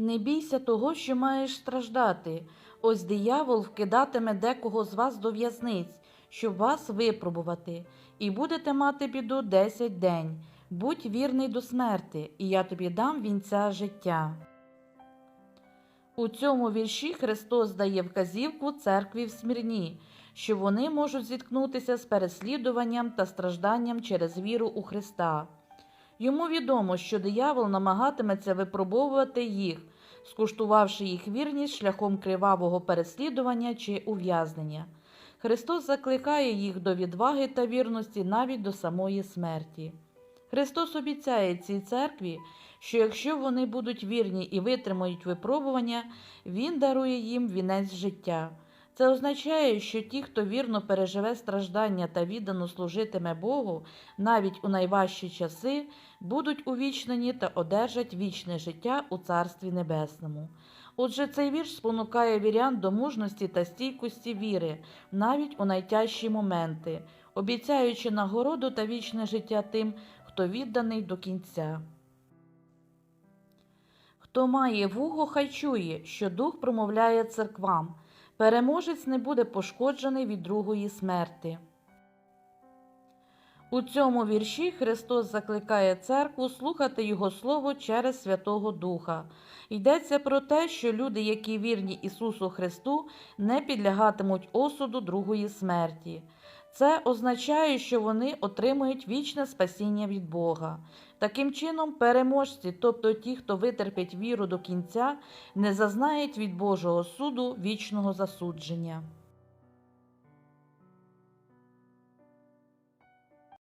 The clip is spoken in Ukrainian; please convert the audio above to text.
Не бійся того, що маєш страждати. Ось диявол вкидатиме декого з вас до в'язниць, щоб вас випробувати, і будете мати біду десять день. Будь вірний до смерти, і я тобі дам вінця життя. У цьому вірші Христос дає вказівку церкві в Смірні, що вони можуть зіткнутися з переслідуванням та стражданням через віру у Христа. Йому відомо, що диявол намагатиметься випробовувати їх, скуштувавши їх вірність шляхом кривавого переслідування чи ув'язнення. Христос закликає їх до відваги та вірності навіть до самої смерті. Христос обіцяє цій церкві, що якщо вони будуть вірні і витримають випробування, Він дарує їм вінець життя. Це означає, що ті, хто вірно переживе страждання та віддано служитиме Богу, навіть у найважчі часи, будуть увічнені та одержать вічне життя у Царстві Небесному. Отже, цей вірш спонукає вірян до мужності та стійкості віри, навіть у найтяжчі моменти, обіцяючи нагороду та вічне життя тим, хто відданий до кінця. Хто має вухо, хай чує, що дух промовляє церквам. Переможець не буде пошкоджений від другої смерти. У цьому вірші Христос закликає церкву слухати Його Слово через Святого Духа. Йдеться про те, що люди, які вірні Ісусу Христу, не підлягатимуть осуду другої смерті. Це означає, що вони отримують вічне спасіння від Бога. Таким чином, переможці, тобто ті, хто витерпить віру до кінця, не зазнають від Божого суду вічного засудження.